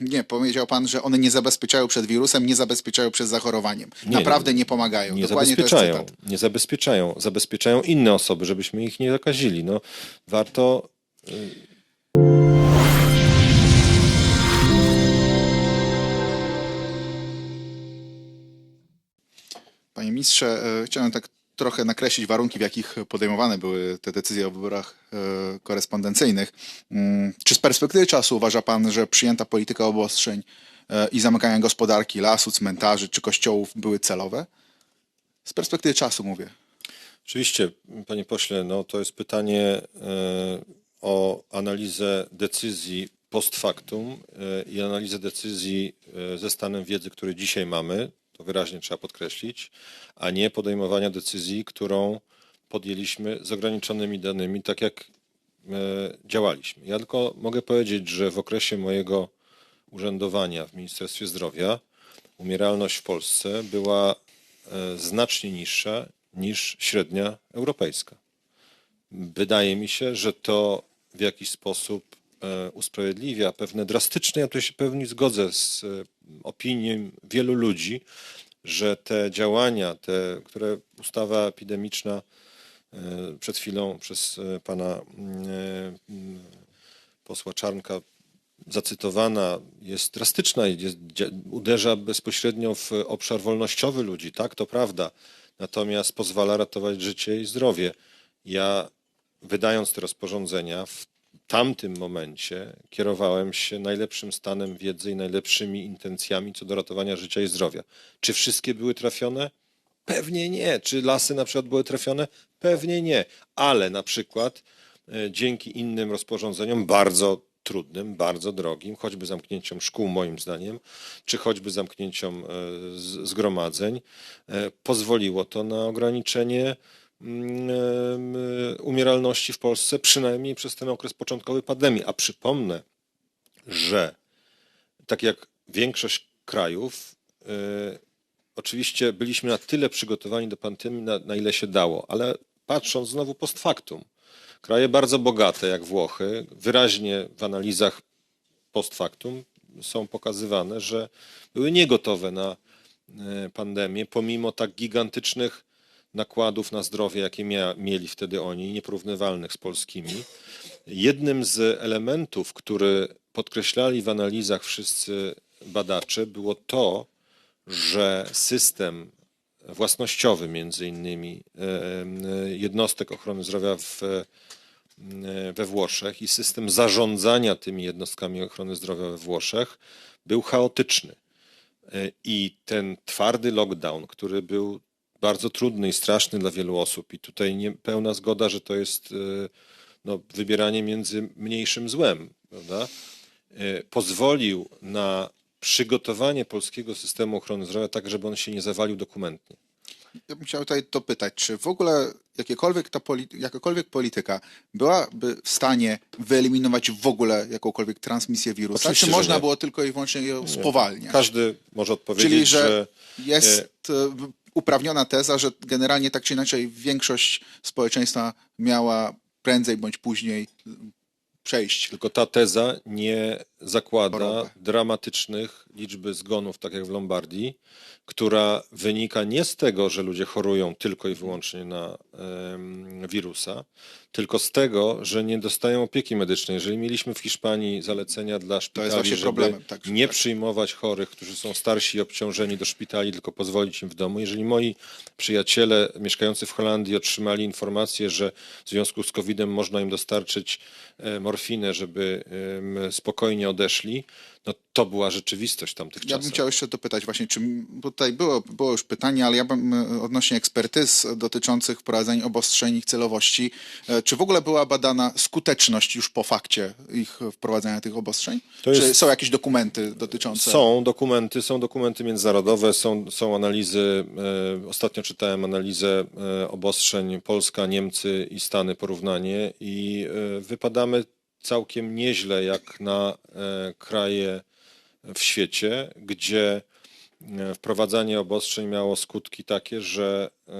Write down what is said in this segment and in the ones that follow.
Nie, powiedział pan, że one nie zabezpieczają przed wirusem, nie zabezpieczają przed zachorowaniem. Nie, Naprawdę nie pomagają. Nie Dokładnie zabezpieczają, nie zabezpieczają. Zabezpieczają inne osoby, żebyśmy ich nie zakazili. No, warto Panie ministrze, e, chciałem tak trochę nakreślić warunki, w jakich podejmowane były te decyzje o wyborach e, korespondencyjnych. Mm, Czy z perspektywy czasu uważa pan, że przyjęta polityka obostrzeń e, i zamykania gospodarki, lasu, cmentarzy czy kościołów były celowe? Z perspektywy czasu mówię. Oczywiście, panie pośle, no to jest pytanie e, o analizę decyzji post factum i analizę decyzji ze stanem wiedzy, który dzisiaj mamy, to wyraźnie trzeba podkreślić, a nie podejmowania decyzji, którą podjęliśmy z ograniczonymi danymi, tak jak e, działaliśmy. Ja tylko mogę powiedzieć, że w okresie mojego urzędowania w Ministerstwie Zdrowia umieralność w Polsce była e, znacznie niższa niż średnia europejska. Wydaje mi się, że to w jakiś sposób usprawiedliwia pewne drastyczne, ja tutaj się pewnie zgodzę z e, opinią wielu ludzi, że te działania, te, które ustawa epidemiczna e, przed chwilą przez e, pana e, posła Czarnka zacytowana jest drastyczna, i uderza bezpośrednio w obszar wolnościowy ludzi, tak, to prawda, natomiast pozwala ratować życie i zdrowie. Ja wydając te rozporządzenia w tamtym momencie kierowałem się najlepszym stanem wiedzy i najlepszymi intencjami co do ratowania życia i zdrowia. Czy wszystkie były trafione? Pewnie nie. Czy lasy na przykład były trafione? Pewnie nie. Ale na przykład e, dzięki innym rozporządzeniom, bardzo trudnym, bardzo drogim, choćby zamknięciom szkół, moim zdaniem, czy choćby zamknięciom e, zgromadzeń, e, pozwoliło to na ograniczenie umieralności w Polsce, przynajmniej przez ten okres początkowy pandemii. A przypomnę, że tak jak większość krajów, e, oczywiście byliśmy na tyle przygotowani do pandemii, na, na ile się dało, ale patrząc znowu post factum, kraje bardzo bogate jak Włochy, wyraźnie w analizach post factum są pokazywane, że były niegotowe na e, pandemię, pomimo tak gigantycznych nakładów na zdrowie, jakie mia, mieli wtedy oni, nieporównywalnych z polskimi. Jednym z elementów, który podkreślali w analizach wszyscy badacze, było to, że system własnościowy między innymi e, jednostek ochrony zdrowia w, e, we Włoszech i system zarządzania tymi jednostkami ochrony zdrowia we Włoszech był chaotyczny. E, I ten twardy lockdown, który był bardzo trudny i straszny dla wielu osób, i tutaj nie, pełna zgoda, że to jest e, no, wybieranie między mniejszym złem, prawda? E, pozwolił na przygotowanie polskiego systemu ochrony zdrowia tak, żeby on się nie zawalił dokumentnie. Ja bym chciał tutaj dopytać, czy w ogóle jakiekolwiek ta polity, jakakolwiek polityka byłaby w stanie wyeliminować w ogóle jakąkolwiek transmisję wirusa, Oczywiście, czy można nie. było tylko i wyłącznie ją spowalniać? Każdy może odpowiedzieć, Czyli, że że jest e, uprawniona teza, że generalnie tak czy inaczej większość społeczeństwa miała prędzej bądź później przejść. Tylko ta teza nie zakłada Chorobę. dramatycznych liczby zgonów, tak jak w Lombardii, która wynika nie z tego, że ludzie chorują tylko i wyłącznie na em, wirusa, tylko z tego, że nie dostają opieki medycznej. Jeżeli mieliśmy w Hiszpanii zalecenia dla szpitali, żeby tak, nie tak. przyjmować chorych, którzy są starsi i obciążeni do szpitali, tylko pozwolić im w domu. Jeżeli moi przyjaciele mieszkający w Holandii otrzymali informację, że w związku z COVID-em można im dostarczyć e, morfinę, żeby em, spokojnie odeszli, no to była rzeczywistość tamtych Ja czasach. bym chciał jeszcze dopytać właśnie, czy tutaj było, było już pytanie, ale ja bym e, odnośnie ekspertyz dotyczących wprowadzenia obostrzeń ich celowości, e, czy w ogóle była badana skuteczność już po fakcie ich wprowadzenia tych obostrzeń? To Czy jest- są jakieś dokumenty dotyczące? Są dokumenty, są dokumenty międzynarodowe, są, są analizy. E, ostatnio czytałem analizę obostrzeń Polska, Niemcy i Stany, porównanie i wypadamy całkiem nieźle jak na e, kraje w świecie, gdzie e, wprowadzanie obostrzeń miało skutki takie, że e,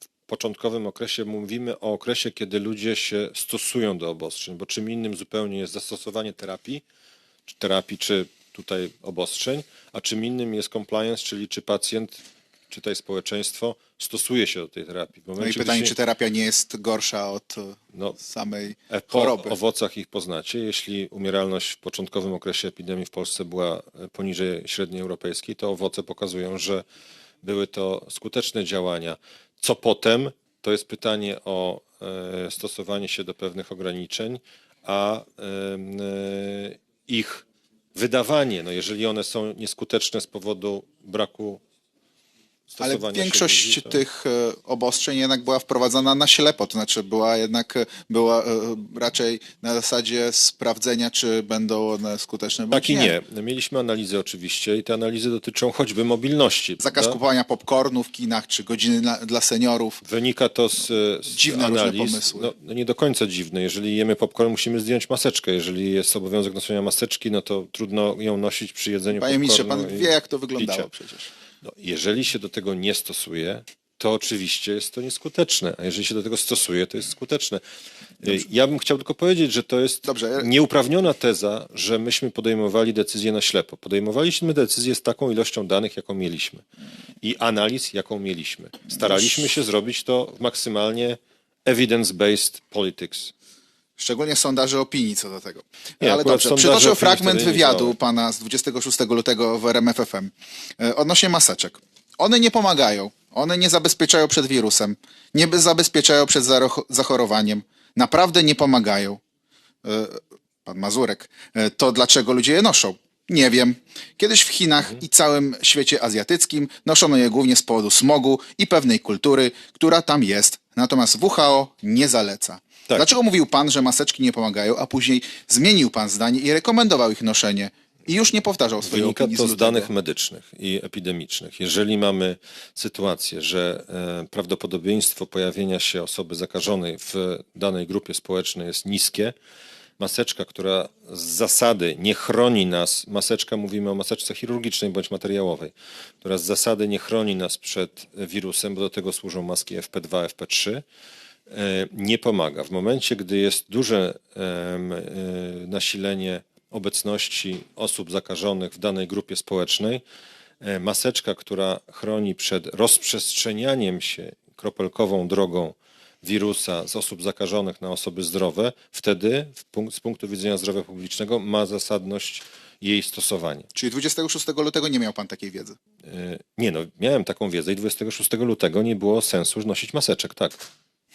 w początkowym okresie mówimy o okresie, kiedy ludzie się stosują do obostrzeń, bo czym innym zupełnie jest zastosowanie terapii, czy terapii, czy tutaj obostrzeń, a czym innym jest compliance, czyli czy pacjent, czy tutaj społeczeństwo stosuje się do tej terapii. No i pytanie, czy terapia nie jest gorsza od e, No, samej Po choroby? owocach ich poznacie. Jeśli umieralność w początkowym okresie epidemii w Polsce była e, poniżej średniej europejskiej, to owoce pokazują, że były to skuteczne działania. Co potem, to jest pytanie o e, stosowanie się do pewnych ograniczeń, a ich wydawanie, no jeżeli one są nieskuteczne z powodu braku Ale większość ludzi, tych e, obostrzeń jednak była wprowadzana na ślepo, to znaczy była jednak e, była e, raczej na zasadzie sprawdzenia, czy będą one skuteczne Tak i nie. Mieliśmy analizy oczywiście i te analizy dotyczą choćby mobilności. Zakaz prawda? kupowania popcornu w kinach, czy godziny dla, dla seniorów. Wynika to z, z Dziwne analiz. pomysły. No, no nie do końca dziwne. Jeżeli jemy popcorn, musimy zdjąć maseczkę. Jeżeli jest obowiązek noszenia maseczki, no to trudno ją nosić przy jedzeniu Panie ministrze, popcornu pan i wie, jak to wyglądało picia. przecież. No, jeżeli się do tego nie stosuje, to oczywiście jest to nieskuteczne, a jeżeli się do tego stosuje, to jest skuteczne. Y, Ja bym chciał tylko powiedzieć, że to jest Dobrze. nieuprawniona teza, że myśmy podejmowali decyzje na ślepo. Podejmowaliśmy decyzje z taką ilością danych, jaką mieliśmy i analiz, jaką mieliśmy. Staraliśmy się zrobić to maksymalnie evidence-based politics. Szczególnie sondaże opinii co do tego. Nie, Ale dobrze, przytoczę fragment wywiadu pana z 26 lutego w RMFFM e, odnośnie maseczek. One nie pomagają. One nie zabezpieczają przed wirusem. Nie zabezpieczają przed zachorowaniem. Naprawdę nie pomagają. E, Pan Mazurek. E, To dlaczego ludzie je noszą? Nie wiem. Kiedyś w Chinach i całym świecie azjatyckim noszono je głównie z powodu smogu i pewnej kultury, która tam jest. Natomiast WHO nie zaleca. Tak. Dlaczego mówił pan, że maseczki nie pomagają, a później zmienił pan zdanie i rekomendował ich noszenie i już nie powtarzał swojej Wynika opinii to z danych medycznych i epidemicznych. Jeżeli mamy sytuację, że e, prawdopodobieństwo pojawienia się osoby zakażonej w danej grupie społecznej jest niskie, maseczka, która z zasady nie chroni nas, maseczka mówimy o maseczce chirurgicznej bądź materiałowej, która z zasady nie chroni nas przed wirusem, bo do tego służą maski FP2, FP3, e, nie pomaga. W momencie, gdy jest duże e, nasilenie obecności osób zakażonych w danej grupie społecznej, e, maseczka, która chroni przed rozprzestrzenianiem się kropelkową drogą wirusa z osób zakażonych na osoby zdrowe, wtedy z punktu widzenia zdrowia publicznego ma zasadność jej stosowanie. Czyli 26 lutego nie miał pan takiej wiedzy. E, Nie no, miałem taką wiedzę i 26 lutego nie było sensu nosić maseczek, tak.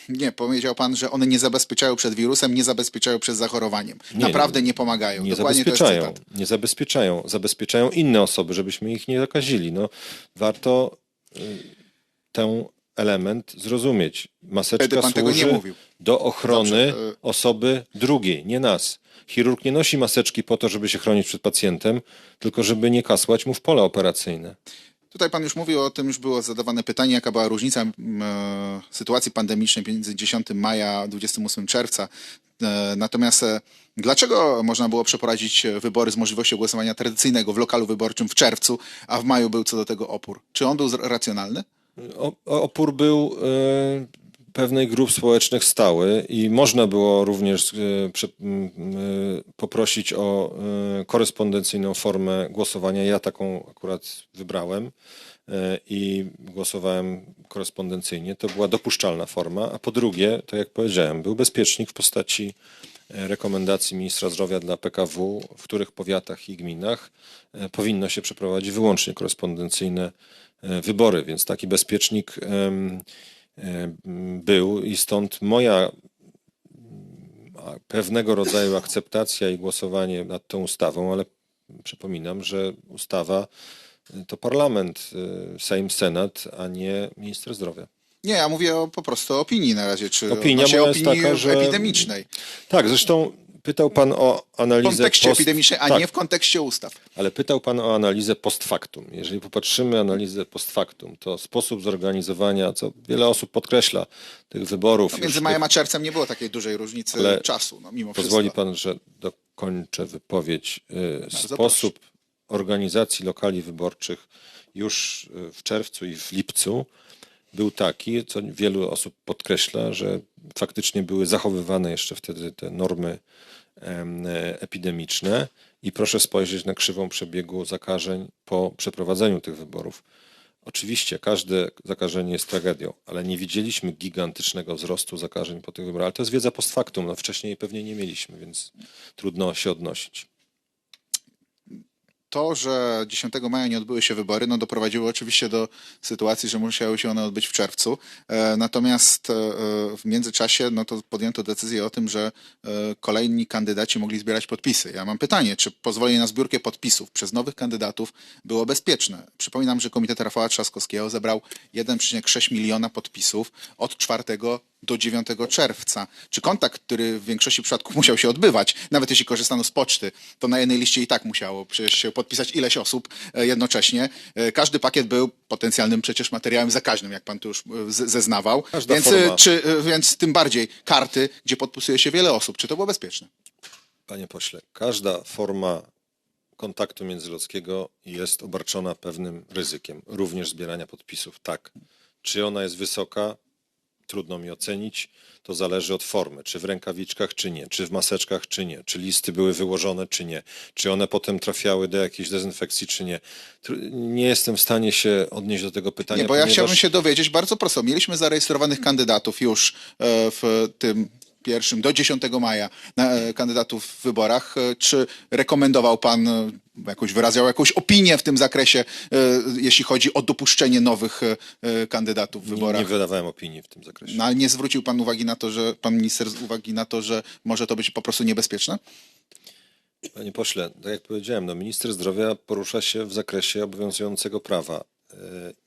Nie, powiedział pan, że one nie zabezpieczają przed wirusem, nie zabezpieczają przed zachorowaniem. Nie, Naprawdę nie pomagają. Nie Dokładnie zabezpieczają, nie zabezpieczają. Zabezpieczają inne osoby, żebyśmy ich nie zakazili. No, warto y, ten element zrozumieć. Maseczka służy mówił. do ochrony y- osoby drugiej, nie nas. Chirurg nie nosi maseczki po to, żeby się chronić przed pacjentem, tylko żeby nie kasłać mu w pole operacyjne. Tutaj pan już mówił o tym, już było zadawane pytanie, jaka była różnica e, sytuacji pandemicznej między 10 maja a 28 czerwca. E, Natomiast e, dlaczego można było przeprowadzić wybory z możliwością głosowania tradycyjnego w lokalu wyborczym w czerwcu, a w maju był co do tego opór? Czy on był racjonalny? Opór był pewnej grup społecznych stały i można było również e, e, poprosić o e, korespondencyjną formę głosowania. Ja taką akurat wybrałem i głosowałem korespondencyjnie. To była dopuszczalna forma. A po drugie, tak jak powiedziałem, był bezpiecznik w postaci rekomendacji ministra zdrowia dla PKW, w których powiatach i gminach powinno się przeprowadzić wyłącznie korespondencyjne wybory, więc taki bezpiecznik był i stąd moja pewnego rodzaju akceptacja i głosowanie nad tą ustawą, ale przypominam, że ustawa y, to parlament, y, Sejm, Senat, a nie minister zdrowia. Nie, ja mówię o, po prostu o opinii na razie, czy Opinia opinii taka, że- epidemicznej. Tak, zresztą pytał pan o W analizę kontekście post... epidemicznej, a tak, nie w kontekście ustaw. Ale pytał Pan o analizę post factum. Jeżeli popatrzymy analizę post factum, to sposób zorganizowania, co wiele osób podkreśla, tych wyborów. No, między tych- majem a czerwcem nie było takiej dużej różnicy Ale czasu, no, mimo Pozwoli wszystko. Pan, że dokończę wypowiedź. Bardzo Sposób organizacji lokali wyborczych już y, w czerwcu i w lipcu był taki, co wielu osób podkreśla, że faktycznie były zachowywane jeszcze wtedy te normy em, epidemiczne I proszę spojrzeć na krzywą przebiegu zakażeń po przeprowadzeniu tych wyborów. Oczywiście każde zakażenie jest tragedią, ale nie widzieliśmy gigantycznego wzrostu zakażeń po tych wyborach. Ale to jest wiedza post factum. No, wcześniej pewnie nie mieliśmy, więc trudno się odnosić. To, że 10 maja nie odbyły się wybory, no doprowadziło oczywiście do sytuacji, że musiały się one odbyć w czerwcu. E, Natomiast e, w międzyczasie no to podjęto decyzję o tym, że e, kolejni kandydaci mogli zbierać podpisy. Ja mam pytanie, czy pozwolenie na zbiórkę podpisów przez nowych kandydatów było bezpieczne? Przypominam, że Komitet Rafała Trzaskowskiego zebrał 1,6 miliona podpisów od 4 do 9 czerwca. Czy kontakt, który w większości przypadków musiał się odbywać, nawet jeśli korzystano z poczty, to na jednej liście i tak musiało przecież się podpisać ileś osób e, jednocześnie. E, Każdy pakiet był potencjalnym przecież materiałem zakaźnym, jak pan tu już e, zeznawał. Każda Więc, forma. czy, więc tym bardziej karty, gdzie podpisuje się wiele osób. Czy to było bezpieczne? Panie pośle, każda forma kontaktu międzyludzkiego jest obarczona pewnym ryzykiem, również zbierania podpisów. Tak. Czy ona jest wysoka? Trudno mi ocenić. To zależy od formy, czy w rękawiczkach, czy nie, czy w maseczkach, czy nie, czy listy były wyłożone, czy nie, czy one potem trafiały do jakiejś dezynfekcji, czy nie. Nie jestem w stanie się odnieść do tego pytania. Nie, bo ja ponieważ- chciałbym się dowiedzieć bardzo prosto. Mieliśmy zarejestrowanych kandydatów już e, w tym pierwszym, do 10 maja, na, e, kandydatów w wyborach. E, Czy rekomendował pan, e, jakoś wyrażał jakąś opinię w tym zakresie, jeśli chodzi o dopuszczenie nowych kandydatów w Nie, wyborach? nie wydawałem opinii w tym zakresie. No, ale nie zwrócił pan uwagi na to, że pan minister z uwagi na to, że może to być po prostu niebezpieczne? Panie pośle, tak jak powiedziałem, no, minister zdrowia porusza się w zakresie obowiązującego prawa.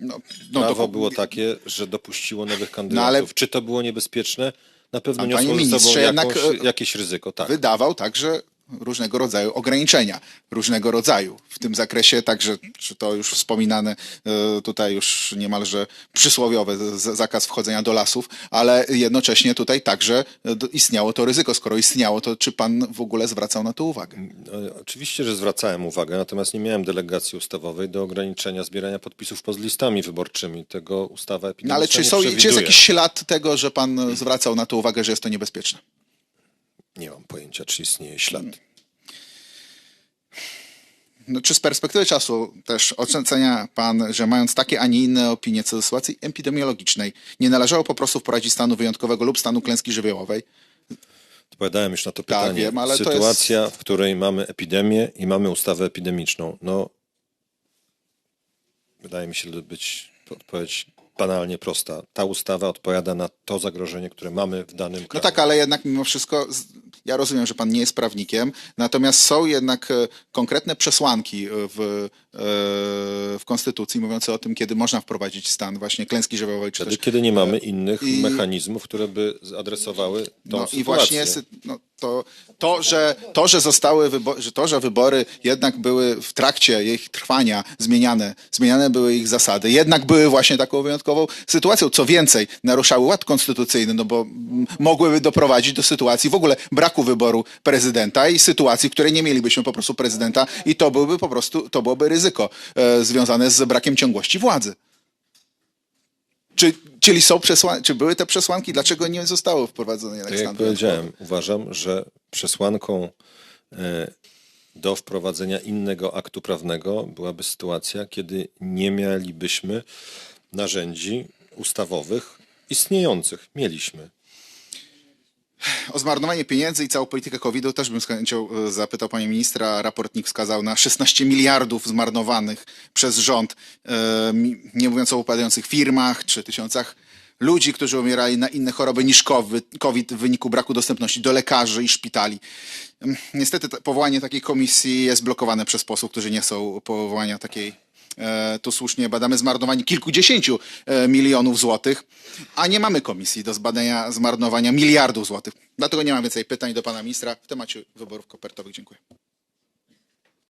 No, no Prawo to- było takie, że dopuściło nowych kandydatów. ale- Czy to było niebezpieczne? Na pewno niosło ze sobą jakąś, jednak, e, jakieś ryzyko. Tak. wydawał także różnego rodzaju ograniczenia, różnego rodzaju w tym zakresie, także czy to już wspominane e, tutaj już niemalże przysłowiowy z- zakaz wchodzenia do lasów, ale jednocześnie tutaj także e, istniało to ryzyko. Skoro istniało, to czy pan w ogóle zwracał na to uwagę? E, Oczywiście, że zwracałem uwagę, natomiast nie miałem delegacji ustawowej do ograniczenia zbierania podpisów pod listami wyborczymi. Tego ustawa epidemiczna No ale czy, są, czy jest jakiś ślad tego, że pan zwracał na to uwagę, że jest to niebezpieczne? Nie mam pojęcia, czy istnieje ślad. No, czy z perspektywy czasu też ocenia pan, że mając takie, a nie inne opinie co do sytuacji epidemiologicznej, nie należało po prostu wprowadzić stanu wyjątkowego lub stanu klęski żywiołowej? Odpowiadałem już na to pytanie. Tak, wiem, ale to Sytuacja, w której mamy epidemię i mamy ustawę epidemiczną. No, wydaje mi się być odpowiedź banalnie prosta. Ta ustawa odpowiada na to zagrożenie, które mamy w danym No kraju. tak, ale jednak mimo wszystko, ja rozumiem, że pan nie jest prawnikiem, natomiast są jednak e, konkretne przesłanki e, w, e, w Konstytucji mówiące o tym, kiedy można wprowadzić stan właśnie klęski żywiołowej. Czy Wtedy, też, kiedy nie mamy innych i- mechanizmów, które by adresowały tą no sytuację. i właśnie no, to, to, że, to, że zostały wybory, że to, że wybory jednak były w trakcie ich trwania zmieniane, zmieniane były ich zasady, jednak były właśnie taką wyjątkową sytuacją. Co więcej, naruszały ład konstytucyjny, no bo mm, mogłyby doprowadzić do sytuacji w ogóle braku wyboru prezydenta i sytuacji, w której nie mielibyśmy po prostu prezydenta i to byłby po prostu, to byłoby ryzyko e, związane z brakiem ciągłości władzy. Czy, czyli są przesłan- czy były te przesłanki? Dlaczego nie zostały wprowadzone jednak Tak jak powiedziałem, uważam, że przesłanką e, do wprowadzenia innego aktu prawnego byłaby sytuacja, kiedy nie mielibyśmy narzędzi ustawowych istniejących. Mieliśmy. O zmarnowanie pieniędzy i całą politykę COVID-u też bym z chęcią e, zapytał panie ministra. Raportnik wskazał na 16 miliardów zmarnowanych przez rząd, e, nie mówiąc o upadających firmach czy tysiącach ludzi, którzy umierali na inne choroby niż COVID w wyniku braku dostępności do lekarzy i szpitali. Niestety te- powołanie takiej komisji jest blokowane przez posłów, którzy nie chcą powołania takiej tu słusznie badamy zmarnowanie kilkudziesięciu e, milionów złotych, a nie mamy komisji do zbadania zmarnowania miliardów złotych. Dlatego nie mam więcej pytań do pana ministra w temacie wyborów kopertowych. Dziękuję.